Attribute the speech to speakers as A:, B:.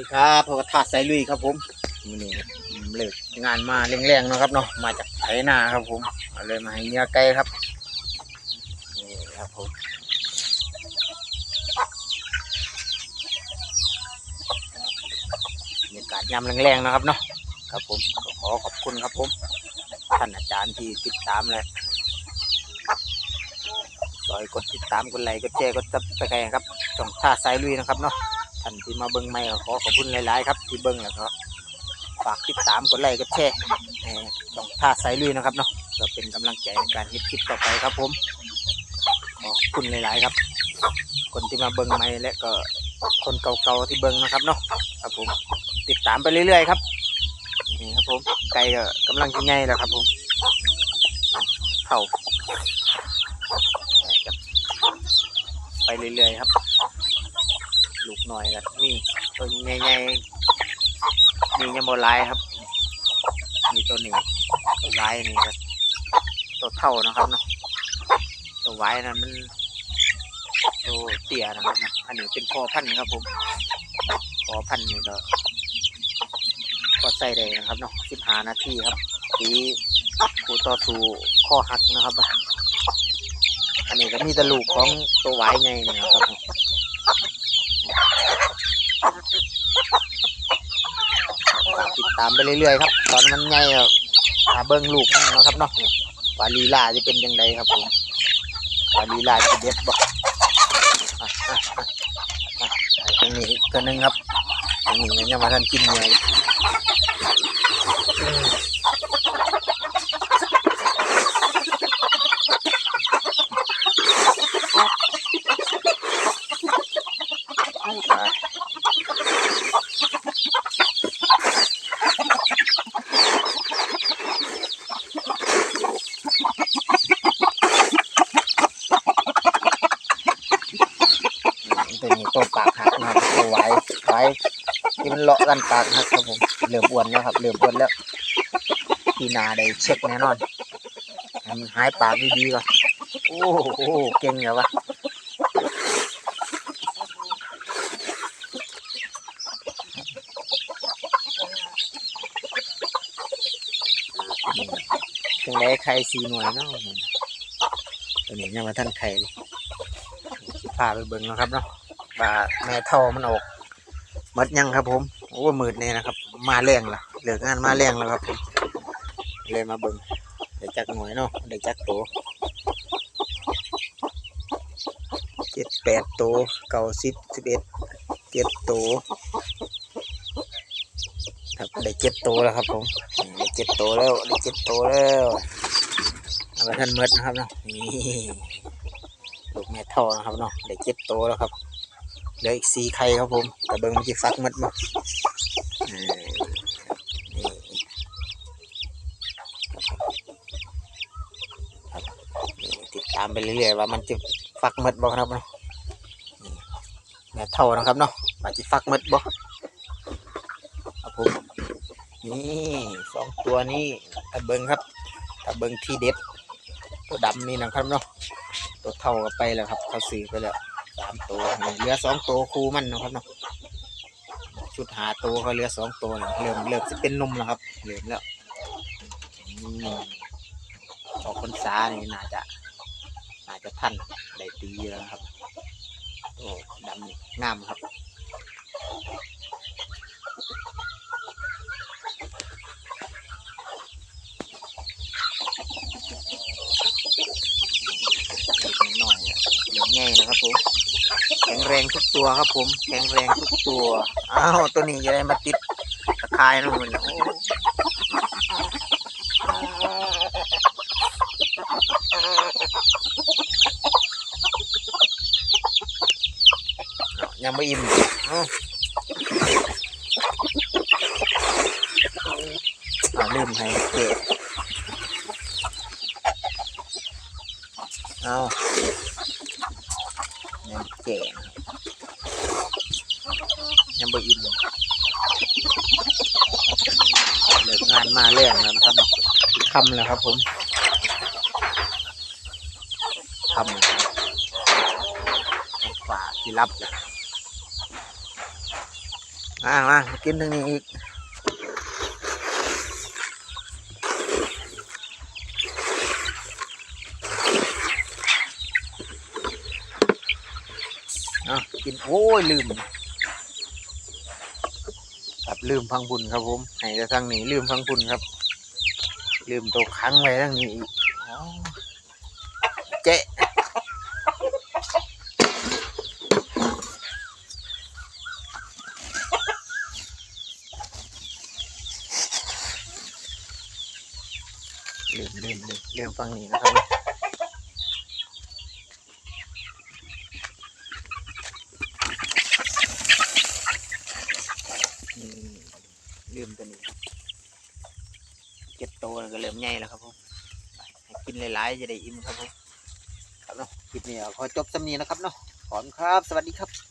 A: ดีครับพบกับทาสไซลุยครับผมมือนี้เลิกงานมาแรงๆนะครับเนาะมาจากไถนาครับผมเอาเลยมาให้เนื้อไก่ครับนี่ครับผมบรรยากาศยามแรงๆนะครับเนาะครับผมขอขอบคุณครับผมท่านอาจารย์ที่ติดตามและซอยกดติดตามกดไลค์กดแชร์กดซับสไครต์ครับช่องท่าไซลุยนะครับเนาะ ท่านที่มาเบิ้งใหม่ก็ขอขอบคุณหลาย ๆ ครับ ที่เบิ้งแล้วก็ฝากติดตามกดไลค์กดแชร์ให้องท่าไซลุยนะครับเนาะเพื่อเป็นกำลังใจในการเฮ็ดคลิปต่อไปครับผม ขอบคุณหลาย ๆ ครับ คนที่มาเบิ้งใหม่และก็คนเก่าๆที่เบิ้งนะครับเนาะครับผมติดตามไปเรื่อย ๆ ครับนี่ครับผมไก่ก็กำลังจะใหญ่แล้วครับผมเข่าไปเรื่อย ๆ ครับ ลูกหน่อยครับนี่ตัวใหญ่ๆมียังโบลายครับมีตัวนี้ตัวลายนี่ครับตัวเท่านะครับเนาะตัวไว้นั้นมันตัวเตี้ยนะครับนะอันนี้เป็นพอพันธุ์ครับผมพอพันธุ์นี่ก็ก็ใส่ได้นะครับเนาะสิบห้านาทีครับตีกูต่อสู้ข้อหักนะครับ อันนี้ก็มีตะลูกของตัวไว้ไงนี่ยครับผม ฝาก ตามไปเรื่อยๆครับ ตอนมันใหญ่อะหาเบิ้งลูกมันนะครับเนาะว่าลีลาจะเป็นยังไงครับผมวาลีลาจะเด็ดบ่อะอะอะอะตรงนี้กตัวนึงครับตรงนี้ยังมาทันกินเลย ตัวนี้ตัวปากหักนะครับตัวไว้ไว้ที่มันเลาะกันปากหักครับผมเริ่มอ้วนแล้วครับเริ่มอ้วนแล้วพีนาได้เช็คแน่นอนให้มันหายปากดีๆก่อนโอ้โหเก่งเหรอวะจังไรไข่สีหน่วยเนาะตัวนี้ยังมาท่านไข่เลยพาไปเบิ่งนะครับเนาะ ปลาแม่ท่ามันออกหมดยังครับผมโอ้มืดเนี่ยนะครับ มาแรงละเหลืองานมาแรงแล้วครับผมเลยมาเบิ่งได้จักหน่วยเนาะได้จักโตเจ็ดแปดโตเก้าสิบสิบเอ็ดเจ็ดโตครับได้เจ็ดโตแล้วครับผมได้เจ็ดโตแล้วได้เจ็ดโตแล้วเอาไปท่านหมดนะครับเนาะนี่ลูกแม่ท่านะครับเนาะได้เจ็ดโตแล้วครับ เหลืออีกสี่ไข่ครับผมแต่เบิ้งมันจะฟักหมดบ่ติดตามไปเรื่อยๆว่ามันจะฟักมดบ่ครับเนาะแม่เท่านะครับเนาะว่าจะฟักมดบ่ครับผมนี่สองตัวนี้ตะเบิงครับตะเบิงที่เด็ดตัวดำนี่นะครับเนาะตัวเท่ากับไปแล้วครับเขาซื้อไปแล้ว สามตัวเหลือสองตัวคูมันนะครับเนาะชุดหาตัวเขาเหลือสองตัวเริ่มเริ่มจะเป็นนมแล้วครับเริ่มแล้วอออกพรรษานี่น่าจะน่าจะทันได้ตีแล้วครับโอ้ดำงามครับเล็กน้อยอะเล็กง่ายนะครับผม แรงทุกตัวครับ ผมแข็งแรงทุกตัวอ้าวตัวนี้จะได้มาติดตะคร้นู่นโอ้อ้าวยังไม่อิ่มอ่าลืมให้เกะเอา ยังเก่ยังบ่อิ่มเลิกงานมาเรื่องแล้วนะครับคำแล้วครับผมคำแล้วครับฝาที่รับเลยมามากินทางนี้อีกเอากิน โอ้ยลืมครับลืมพังบุญครับผมให้แต่ทางนี้ลืมพังบุญครับ ลืมตัวค้างไว้ทางนี้อีกเจ๊ลืมลืมลืมลืมฟังนี้นะครับ ลืมตัวนี้ครับเจ็ดโตวแล้วก็เริ่มใหญ่แล้วครับผมกินหลายๆจะได้อิ่มครับผมครับเนาะคลิปนี้ขอจบสำนีนะครับเนาะขอบคุณครับ สวัสดีครับ